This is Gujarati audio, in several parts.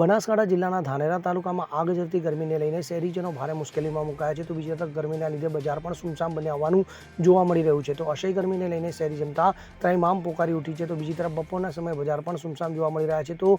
બનાસકાંઠા જિલ્લાના ધાનેરા તાલુકામાં આગ ઝરતી ગરમીને લઈને શહેરીજનો ભારે મુશ્કેલીમાં મુકાયા છે. તો બીજી તરફ ગરમીના લીધે બજાર પણ સુમસામ બન્યા હોવાનું જોવા મળી રહ્યું છે. તો અશય ગરમીને લઈને શહેરી જનતા ત્રાહિમામ પોકારી ઉઠી છે. તો બીજી તરફ બપોરના સમયે બજાર પણ સુમસામ જોવા મળી રહ્યા છે. તો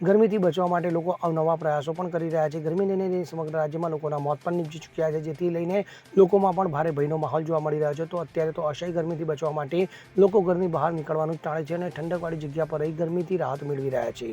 ગરમીથી બચવા માટે લોકો અવનવા પ્રયાસો પણ કરી રહ્યા છે. ગરમીને લઈને સમગ્ર રાજ્યમાં લોકોના મોત પણ નીપજી ચૂક્યા છે. જેથી લઈને લોકોમાં પણ ભારે ભયનો માહોલ જોવા મળી રહ્યો છે. તો અત્યારે તો અસહ્ય ગરમીથી બચવા માટે લોકો ઘરની બહાર નીકળવાનું ટાળે છે અને ઠંડકવાળી જગ્યા પર રહી ગરમીથી રાહત મેળવી રહ્યા છે.